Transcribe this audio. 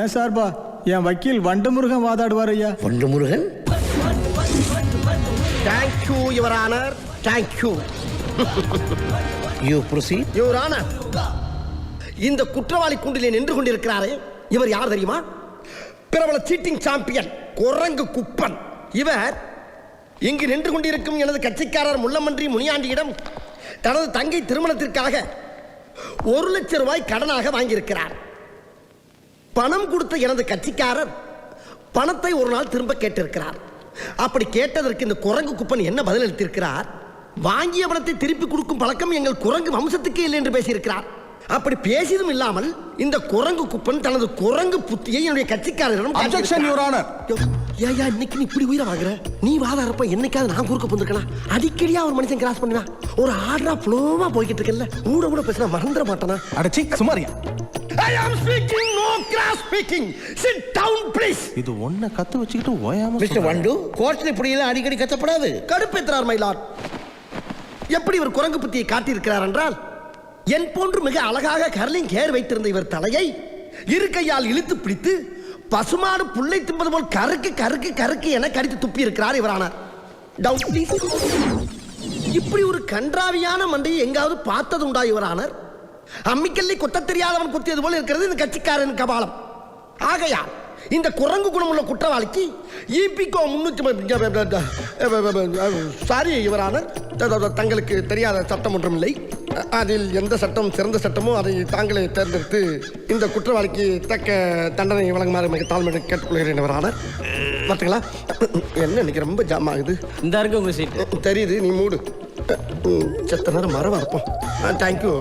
ஏன் சார்பா? என் வக்கீல் வண்டமுருகன் வாதாடுவார் ஐயா Vandu Murugan thank you your honour thank you you proceed your honour இந்த குற்றவாளி கூண்டிலே நின்று கொண்டிருக்கிறாரே இவர் யார் தெரியுமா? பிரபல சீட்டிங் சாம்பியன் குரங்கு குப்பன். இவர் இங்கு நின்று கொண்டிருக்கும் எனது கட்சிக்காரர் முள்ளமன்றி முனியாண்டியிடம் தனது தங்கை திருமணத்திற்காக ஒரு லட்சம் ரூபாய் கடனாக வாங்கியிருக்கிறார். பணம் கொடுத்த எனது கட்சிக்காரர் பணத்தை ஒரு நாள் திரும்ப கேட்டிருக்கிறார். அப்படி கேட்டதற்கு இந்த குரங்கு குப்பன் என்ன பதில் அளித்திருக்கிறார் வாங்கிய பணத்தை திருப்பி கொடுக்கும் பழக்கம் எங்கள் குரங்கு வம்சத்துக்கே இல்லை என்று பேசியிருக்கிறார். அப்படி பேசியதும் இல்லாமல் இந்த குரங்கு குப்பன் தனது குரங்கு புத்தியை என்னுடைய கட்சிக்காரரிடம் Objection, Your Honor. ஏயா இன்னைக்கு நீ இப்படி உயிரை வாங்குற? நீ வாதாரப்ப என்னைக்காவது நான் குறுக்க போந்திருக்கனா அடிக்கடியா ஒரு மனுஷன் கிராஸ் பண்ணுவேன் ஒரு ஆர்டரா ஃப்ளோவா போய்கிட்டு இருக்கல கூட கூட பேசினா மறந்துட மாட்டானா? அடச்சி Samariya I am speaking, no cross speaking. Sit down, please. இது ஒன்ன கத்து வச்சுக்கிட்டு ஓயாம மிஸ்டர் வண்டு கோர்ட்ல இப்படி எல்லாம் அடிக்கடி கத்தப்படாது. கடுப்பேற்றார் மயிலாட் எப்படி இவர் குரங்கு புத்தியை காட்டியிருக்கிறார் என்றால் என் போன்று மிக அழகாக கர்லிங் ஹேர் வைத்திருந்த இவர் தலையை இரு கையால் இழுத்து பிடித்து பசுமாடு புல்லை தின்பது போல் கருக்கு கருக்கு கருக்கு என கடித்து துப்பி இருக்கிறார் இவரானார். டவுட் ப்ளீஸ் இப்படி ஒரு கன்றாவியான மண்டையை எங்காவது பார்த்தது உண்டா இவரானர்? அம்மிக்கல்லை கொத்த தெரியாதவன் குத்தியது போல இருக்கிறது இந்த கட்சிக்காரன் கபாலம். ஆகையால் இந்த குரங்கு குணமுள்ள குற்றவாளிக்கு இபிகோ முன்னூற்றி சாரி இவரானர் தங்களுக்கு தெரியாத சட்டம் ஒன்றும் இல்லை அதில் எந்த சட்டம் சிறந்த சட்டமோ அதை தாங்களே தேர்ந்தெடுத்து இந்த குற்றவாளிக்கு தக்க தண்டனை வழங்குமாறு மிக தாழ்மையை கேட்டுக்கொள்கிறேன் இவரானர் பார்த்தீங்களா என்ன இன்னைக்கு ரொம்ப ஜாம் ஆகுது. இந்த இருக்கு உங்க சீட் தெரியுது நீ மூடு. செத்த நேரம் மரம் இருப்போம். தேங்க்யூ